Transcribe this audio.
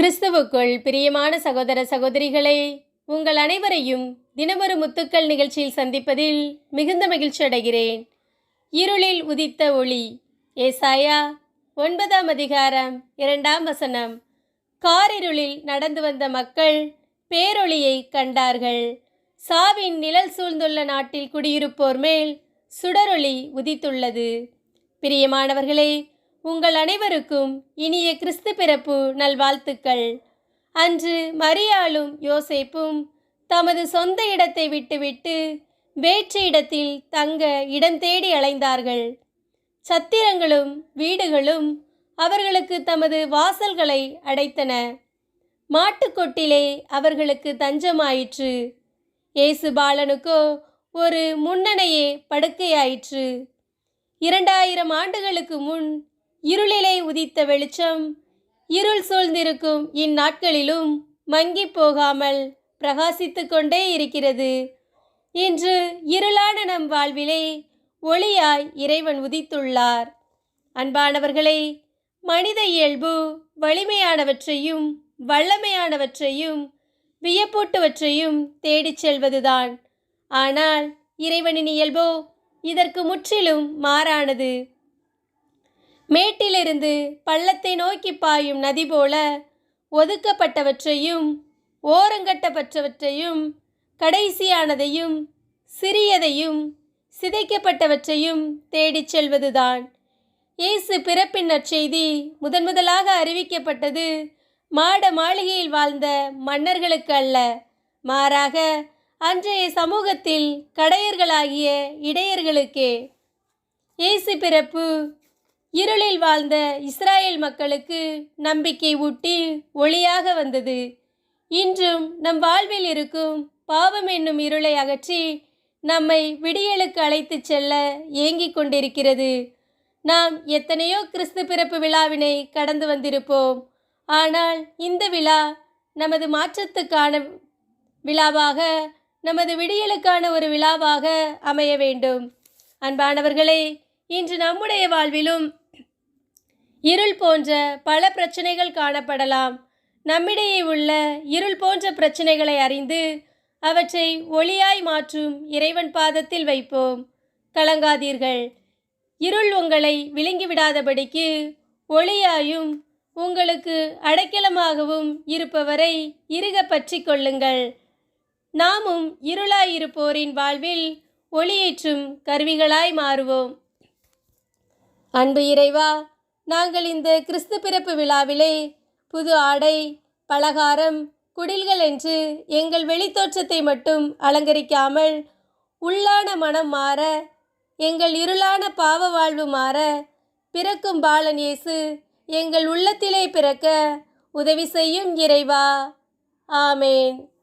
கிறிஸ்துவுக்குள் பிரியமான சகோதர சகோதரிகளை உங்கள் அனைவரையும் தினமொரு முத்துக்கள் நிகழ்ச்சியில் சந்திப்பதில் மிகுந்த மகிழ்ச்சி அடைகிறேன். இருளில் உதித்த ஒளி ஏசாயா ஒன்பதாம் அதிகாரம் இரண்டாம் வசனம். காரிருளில் நடந்து வந்த மக்கள் பேரொளியை கண்டார்கள். சாவின் நிழல் சூழ்ந்துள்ள நாட்டில் குடியிருப்போர் மேல் சுடரொளி உதித்துள்ளது. பிரியமானவர்களே உங்கள் அனைவருக்கும் இனிய கிறிஸ்து பிறப்பு நல்வாழ்த்துக்கள். அன்று மரியாளும் யோசேப்பும் தமது சொந்த இடத்தை விட்டுவிட்டு வேற்று இடத்தில் தங்க இடம் தேடி அலைந்தார்கள். சத்திரங்களும் வீடுகளும் அவர்களுக்கு தமது வாசல்களை அடைத்தன. மாட்டுக்கொட்டிலே அவர்களுக்கு தஞ்சமாயிற்று. இயேசு பாலனுக்கோ ஒரு முன்னணையே படுக்கையாயிற்று. இரண்டாயிரம் ஆண்டுகளுக்கு முன் இருளிலே உதித்த வெளிச்சம் இருள் சூழ்ந்திருக்கும் இந்நாட்களிலும் மங்கிப் போகாமல் பிரகாசித்து கொண்டே இருக்கிறது. இன்று இருளான நம் வாழ்விலே ஒளியாய் இறைவன் உதித்துள்ளார். அன்பானவர்களே மனித இயல்பு வலிமையானவற்றையும் வல்லமையானவற்றையும் வியப்பூட்டுவற்றையும் தேடிச் செல்வதுதான். ஆனால் இறைவனின் இயல்போ இதற்கு முற்றிலும் மாறானது. மேட்டிலிருந்து பள்ளத்தை நோக்கி பாயும் நதி போல ஒதுக்கப்பட்டவற்றையும் ஓரங்கட்டப்பட்டவற்றையும் கடைசியானதையும் சிறியதையும் சிதைக்கப்பட்டவற்றையும் தேடிச் செல்வதுதான். இயேசு பிறப்பின் நற்செய்தி முதன் முதலாக அறிவிக்கப்பட்டது மாட மாளிகையில் வாழ்ந்த மன்னர்களுக்கு அல்ல. மாறாக அன்றைய சமூகத்தில் கடையர்களாகிய இடையர்களுக்கே. இயேசு பிறப்பு இருளில் வாழ்ந்த இஸ்ராயேல் மக்களுக்கு நம்பிக்கை ஊட்டி ஒளியாக வந்தது. இன்றும் நம் வாழ்வில் இருக்கும் பாவம் என்னும் இருளை அகற்றி நம்மை விடியலுக்கு அழைத்துச் செல்ல ஏங்கிக் கொண்டிருக்கிறது. நாம் எத்தனையோ கிறிஸ்து பிறப்பு விழாவினை கடந்து வந்திருப்போம். ஆனால் இந்த விழா நமது மாற்றத்துக்கான விழாவாக நமது விடியலுக்கான ஒரு விழாவாக அமைய வேண்டும். அன்பானவர்களே இன்று நம்முடைய வாழ்விலும் இருள் போன்ற பல பிரச்சனைகள் காணப்படலாம். நம்மிடையே உள்ள இருள் போன்ற பிரச்சனைகளை அறிந்து அவற்றை ஒளியாய் மாற்றும் இறைவன் பாதத்தில் வைப்போம். கலங்காதீர்கள். இருள் உங்களை விழுங்கிவிடாதபடிக்கு ஒளியாயும் உங்களுக்கு அடைக்கலமாகவும் இருப்பவரை இருக பற்றி கொள்ளுங்கள். நாமும் இருளாயிருப்போரின் வாழ்வில் ஒளியேற்றும் கருவிகளாய் மாறுவோம். அன்பு இறைவா நாங்கள் இந்த கிறிஸ்து பிறப்பு விழாவிலே புது ஆடை பலகாரம் குடில்கள் என்று எங்கள் வெளித்தோற்றத்தை மட்டும் அலங்கரிக்காமல் உள்ளான மனம் மாற எங்கள் இருளான பாவ வாழ்வு மாற பிறக்கும் பாலன் இயேசு எங்கள் உள்ளத்திலே பிறக்க உதவி செய்யும் இறைவா. ஆமேன்.